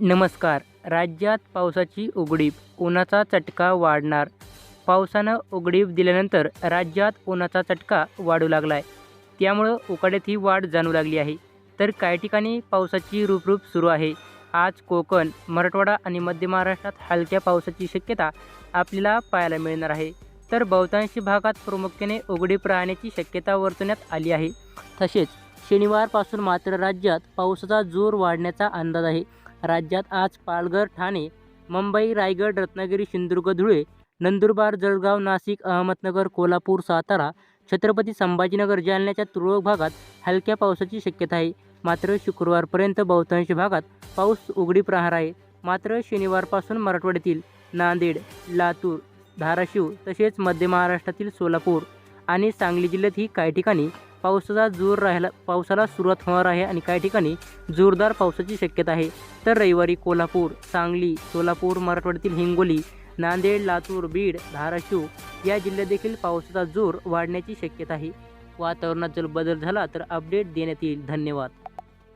नमस्कार. राज्यात पावसाची उघडीप उन्हाचा चटका वाढणार. पावसानं उघडीप दिल्यानंतर राज्यात उन्हाचा चटका वाढू लागला आहे त्यामुळं उकाड्यात ही वाढ जाणू लागली आहे. तर काही ठिकाणी पावसाची रूपरूप सुरू आहे. आज कोकण मराठवाडा आणि मध्य महाराष्ट्रात हलक्या पावसाची शक्यता आपल्याला पाहायला मिळणार आहे. तर बहुतांशी भागात प्रामुख्याने उघडीप राहण्याची शक्यता वर्तवण्यात आली आहे. तसेच शनिवारपासून मात्र राज्यात पावसाचा जोर वाढण्याचा अंदाज आहे. राज्यात आज पालघर ठाणे मुंबई रायगड रत्नागिरी सिंधुदुर्ग धुळे नंदुरबार जळगाव नाशिक अहमदनगर कोल्हापूर सातारा छत्रपती संभाजीनगर जालन्याच्या तुरळक भागात हलक्या पावसाची शक्यता आहे. मात्र शुक्रवारपर्यंत बहुतांश भागात पाऊस उघडीप राहणार आहे. मात्र शनिवारपासून मराठवाड्यातील नांदेड लातूर धाराशिव तसेच मध्य महाराष्ट्रातील सोलापूर आणि सांगली जिल्ह्यातही काही ठिकाणी पावसाचा जोर राहायला पावसाला सुरुवात होणार आहे आणि काही ठिकाणी जोरदार पावसाची शक्यता आहे. तर रविवारी कोल्हापूर सांगली सोलापूर मराठवाड्यातील हिंगोली नांदेड लातूर बीड धाराशिव या जिल्ह्यात देखील पावसाचा जोर वाढण्याची शक्यता आहे. वातावरणात जर बदल झाला तर अपडेट देण्यात येईल. धन्यवाद.